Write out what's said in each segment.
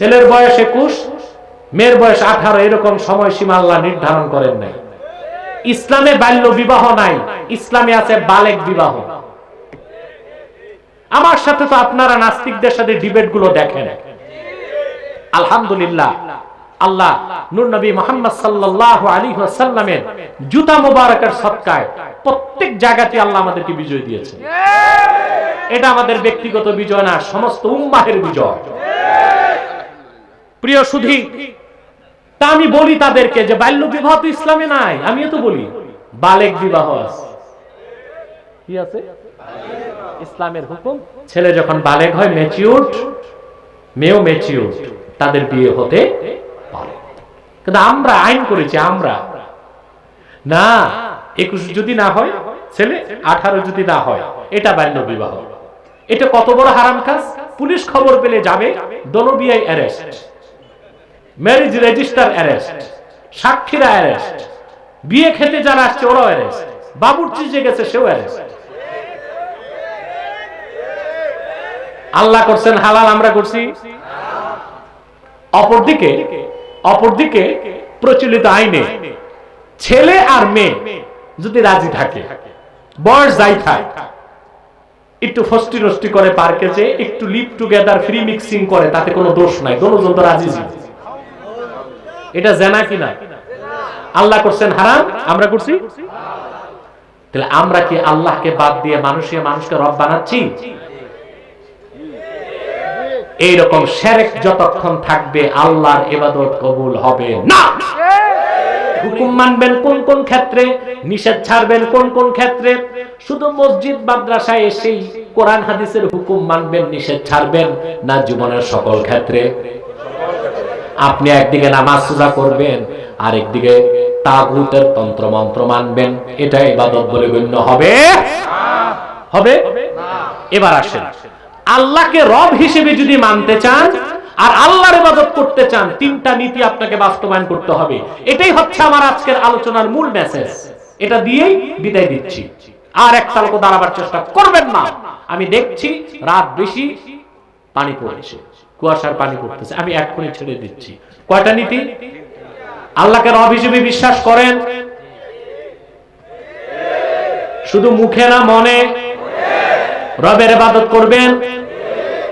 ছেলের বয়স একুশ, মেয়ের বয়স আঠারো, এরকম সময়সীমা আল্লাহ নির্ধারণ করেন নাই। ইসলামে বাল্য বিবাহ নাই, ইসলামে আছে বালেক বিবাহ। আমার সাথে তো আপনারা নাস্তিকদের সাথে ডিবেটগুলো দেখেন। আলহামদুলিল্লাহ, আল্লাহ নূর নবী মোহাম্মদ সাল্লাল্লাহু আলাইহি ওয়াসাল্লামের জুতা মুবারকের সদকায় প্রত্যেক জায়গাতে আল্লাহ আমাদেরকে বিজয় দিয়েছে এটা আমাদের ব্যক্তিগত বিজয় না, সমস্ত উম্মাহের বিজয়। প্রিয় সুধী, তা আমি বলি তাদেরকে যে বাল্য বিবাহ তো ইসলামে নাই, আমিও তো বলি। বালেক বিবাহ কি আছে? ইসলামের হুকুম, ছেলে যখন বালেক হয় ম্যাচিউর মেয়েও ম্যাচিউর তাদের বিয়ে হতে পারে। কিন্তু আমরা আইন করেছি, আমরা। না, একুশ যদি না হয়, ছেলে, আঠারো যদি না হয়, এটা বাল্য বিবাহ। এটা কত বড় হারাম কাজ? পুলিশ খবর পেলে যাবে দনবিয়াই অ্যারেস্ট ম্যারেজ রেজিস্টার অ্যারেস্ট সাক্ষীরা অ্যারেস্ট বিয়ে খেতে যারা আসছে ওরাও অ্যারেস্ট বাবুর্চি যে গেছে সেও অ্যারেস্ট আল্লাহ করছেন হালাল, আমরা করছি। অপরদিকে অপরদিকে প্রচলিত আইনে ছেলে আর মেয়ে যদি রাজি থাকে, বয়স যাই থাক, একটু ফষ্টি নষ্টি করে পার্কে যে একটু লিভ টুগেদার ফ্রি মিক্সিং করে, তাতে কোনো দোষ নাই, দোনোজন তো রাজি ছিল এটা জেনা কিনা? আল্লাহ করছেন হারাম, আমরা করছি? তাহলে আমরা কি আল্লাহকে বাদ দিয়ে মানুষে মানুষকে রব বানাচ্ছি? এইরকম সেরেক যতক্ষণ থাকবে, আল্লাহর ইবাদত কবুল হবে না। হুকুম মানবেন কোন কোন ক্ষেত্রে? নিষেধ ছাড়বেন কোন কোন ক্ষেত্রে? শুধু মসজিদ, মাদ্রাসায় এসেই কোরআন, হাদিসের হুকুম মানবেন, নিষেধ ছাড়বেন না জীবনের সকল ক্ষেত্রে। আপনি একদিকে নামাজ সুজা করবেন আর একদিকে তাগুতের তন্ত্র মন্ত্র মানবেন। এটা ইবাদত বলে গণ্য হবে। হবে? এবার আসেন। আল্লাহকে রব হিসেবে যদি মানতে চান, আর আল্লাহর ইবাদত করতে চান, তিনটা নীতি আপনাকে বাস্তবায়ন করতে হবে। এটাই হচ্ছে আমার আজকের আলোচনার মূল মেসেজ এটা দিয়েই বিদায় দিচ্ছি। আর এক তালকো দাঁড়াবার চেষ্টা করবেন না। আমি দেখছি রাত বেশি পানি পড়েছে। কুয়াশার পানি পড়তেছে। আমি এক্ষুনি ছেড়ে দিচ্ছি। কয়টা নীতি? আল্লাহকে রব হিসেবে বিশ্বাস করেন? শুধু মুখে না মনে? রবের ইবাদত করবেন?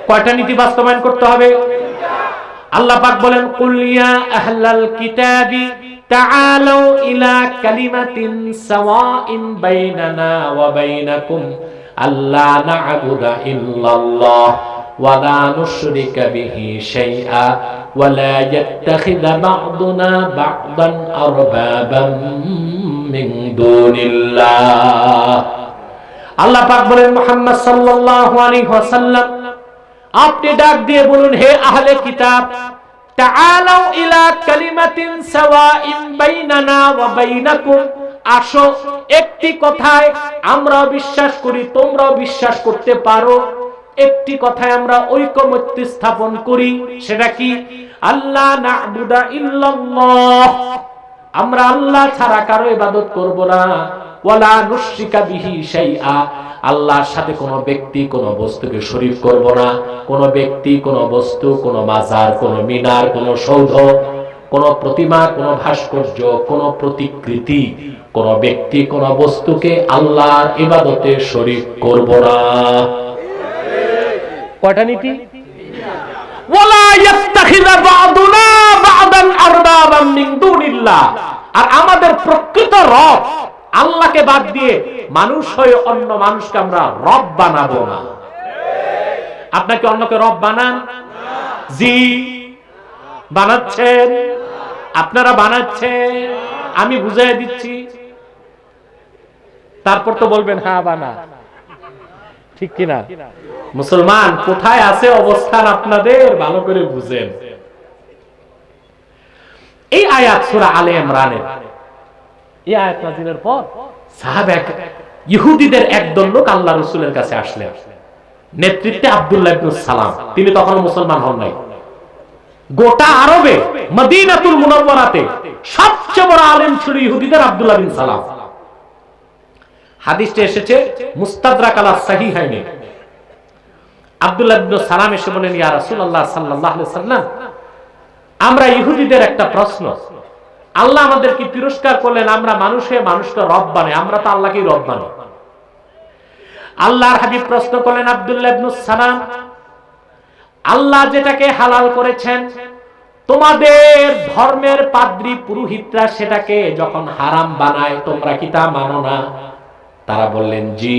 কয়টা নীতি বাস্তবায়ন করতে হবে? আল্লাহ পাক বলেন, কুল ইয়া আহলাল কিতাবি তাআলাউ ইলা কালিমাতিন সাওয়াইন বাইনানা ওয়া বাইনাকুম আল্লা না'বুদা ইল্লাল্লাহ। লা নুশরিকা বিহি শাইআ ওয়া লা ইয়াত্তাখিযা বা'দুনা বা'দান আরবাবাম মিন দুনিল্লাহ। আল্লাহ পাক বলেন, মুহাম্মদ সাল্লাল্লাহু আলাইহি ওয়াসাল্লাম, আপনি ডাক দিয়ে বলুন, হে আহলে কিতাব, তাআলাউ ইলা কালিমাতিন সাওয়াইন বাইনানা ওয়া বাইনাকুম। আসো, একটি কথায় আমরা বিশ্বাস করি, তোমরাও বিশ্বাস করতে পারো। একটি কথায় আমরা ঐকমত্য স্থাপন করি, সেটা কি? আল্লাহ আমরা আল্লাহ ছাড়া কারও ইবাদত করব না। ওয়ালা নুশরিকা বিহি শাইআ। আল্লাহর সাথে কোনো ব্যক্তি কোনো বস্তুকে শরীক করব না। কোনো ব্যক্তি, কোনো বস্তু, কোনো মাজার, কোনো মিনার, কোনো সৌধ, কোনো প্রতিমা, কোনো ভাস্কর্য, কোনো প্রতিকৃতি, কোনো ব্যক্তি, কোনো বস্তুকে আল্লাহর ইবাদতে শরীক করব না। কয়টা নীতি? আর আমাদের প্রকৃত রব আল্লাহকে বাদ দিয়ে মানুষ হয়ে অন্য মানুষকে আমরা রব বানাবো না। আপনাকে অন্যকে রব বানান? জি। বানাচ্ছেন। আপনারা বানাচ্ছেন। আমি বুঝাই দিচ্ছি। তারপর তো বলবেন হ্যাঁ বানা। ঠিক কিনা? মুসলমান, কোথায় আছে অবস্থান আপনাদের? ভালো করে বুঝেন। এই আয়াত সূরা আলে ইমরানের। এই আয়াত নাযিলের পর সাহাবা ইহুদিদের একদল লোক আল্লাহ রাসূলের কাছে আসলেন। নেতৃত্বে আব্দুল্লাহ ইবনে সালাম। তিনি তখন মুসলমান হন নাই। গোটা আরবে, মদিনাতুল মুনাওয়ারাতে সবচেয়ে বড় আলেম ছিল ইহুদিদের আব্দুল্লাহ বিন সালাম। হাদিসটা এসেছে মুস্তাদরাক আলা সাহিহাইনে। আব্দুল্লাহ সালাম এসে বলেন ইয়া রাসূলুল্লাহ সাল্লাল্লাহু সাল্লাম আমরা ইহুদিদের একটা প্রশ্ন। আল্লাহ আমাদেরকে তিরস্কার করলেন, আমরা মানুষে মানুষকে রব বানাই, আমরা তো আল্লাহকেই রব বানাই। আল্লাহর হাবিব প্রশ্ন করলেন, আব্দুল্লাহ সালাম, আল্লাহ যেটাকে হালাল করেছেন, তোমাদের ধর্মের পাদ্রী পুরোহিতরা সেটাকে যখন হারাম বানায়, তোমরা কি তা মানো না? তারা বললেন, জি।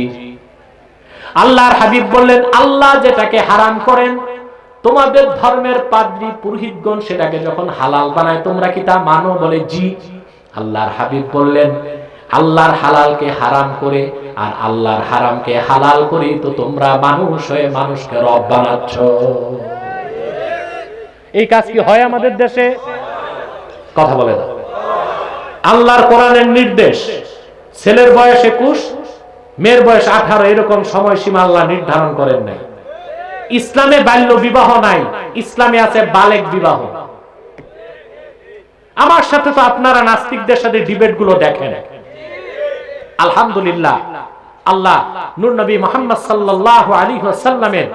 আল্লাহর হাবিব বললেন, আল্লাহ যেটাকে হারাম করেন, তোমাদের ধর্মের পাদ্রী পুরোহিতগণ সেটাকে যখন হালাল বানায়, তোমরা কি তা মানো? বলে, জি। আল্লাহর হাবিব বললেন, আল্লাহর হালালকে হারাম করে আর আল্লাহর হারামকে হালাল করে তো তোমরা মানুষ হয়ে মানুষকে রব বানাচ্ছ। এই কাজ কি হয় আমাদের দেশে? কথা বলে না। আল্লাহর কোরআনের নির্দেশ, ছেলের বয়স একুশ মেয়ের বয়স আঠারো, এরকম সময়সীমা আল্লাহ নির্ধারণ করেন নাই। ইসলামে বাল্য বিবাহ নাই, ইসলামে আছে বালেক বিবাহ। আমার সাথে তো আপনারা নাস্তিকদের সাথে ডিবেটগুলো দেখেন। আলহামদুলিল্লাহ, আল্লাহ নূর নবী মোহাম্মদ সাল্লাল্লাহু আলাইহি ওয়াসাল্লামের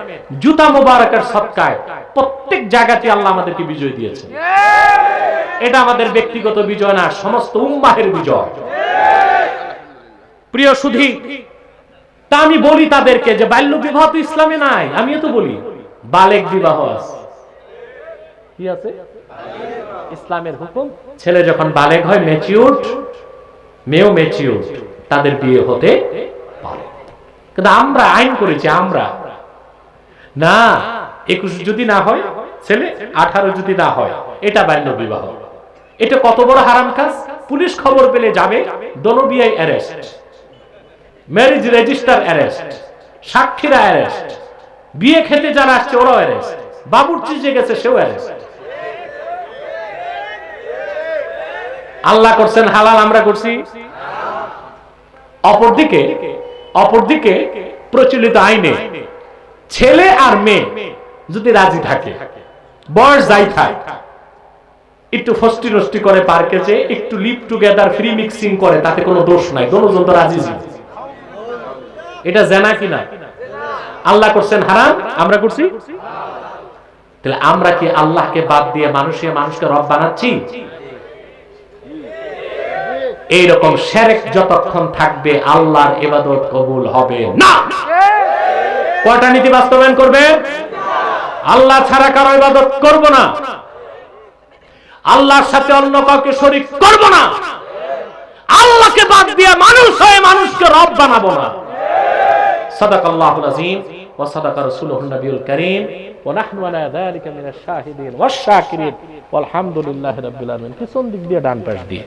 জুতা মোবারকের সদকায় প্রত্যেক জায়গাতে আল্লাহ আমাদেরকে বিজয় দিয়েছেন। এটা আমাদের ব্যক্তিগত বিজয় না, সমস্ত উম্মাহের বিজয়। প্রিয় সুধী তা আমি বলি তাদেরকে যে বাল্য বিবাহ তো ইসলামে নাই, আমিও তো বলি। বালেক বিবাহ কি আছে? ইসলামের হুকুম, ছেলে যখন বালেক হয় ম্যাচিউর মেয়েও ম্যাচিউর তাদের বিয়ে হতে পারে। কিন্তু আমরা আইন করেছি, আমরা। না, একুশ যদি না হয়, ছেলে, আঠারো যদি না হয়, এটা বাল্য বিবাহ। এটা কত বড় হারাম কাজ? পুলিশ খবর পেলে যাবে দনবিআই অ্যারেস্ট ম্যারেজ রেজিস্টার অ্যারেস্ট সাক্ষীরা অ্যারেস্ট বিয়ে খেতে যারা আসছে ওরাও অ্যারেস্ট বাবুর্চি যে গেছে সেও অ্যারেস্ট আল্লাহ করছেন হালাল, আমরা করছি। অপরদিকে অপরদিকে প্রচলিত আইনে ছেলে আর মেয়ে যদি রাজি থাকে, বয়স যাই থাক, একটু ফষ্টি নষ্টি করে পার্কে যে একটু লিপ টুগেদার ফ্রি মিক্সিং করে, তাতে কোনো দোষ নাই, দোনোজন তো রাজি ছিল এটা জেনা কিনা? আল্লাহ করছেন হারাম, আমরা করছি? তাহলে আমরা কি আল্লাহকে বাদ দিয়ে মানুষে মানুষকে রব বানাচ্ছি? এইরকম সেরেক যতক্ষণ থাকবে, আল্লাহর ইবাদত কবুল হবে না। কয়টা নীতি বাস্তবায়ন করবে? আল্লাহ ছাড়া কারও ইবাদত করব না। আল্লাহর সাথে অন্য কাউকে শরীক করব না। আল্লাহকে বাদ দিয়ে মানুষ হয়ে মানুষকে রব বানাবো না। صدق الله العظيم وصدق رسوله النبي الكريم ونحن على ذلك من الشاهدين والشاكرين والحمد لله رب العالمين পিছন দিক দিয়ে ডান পাশ দিয়ে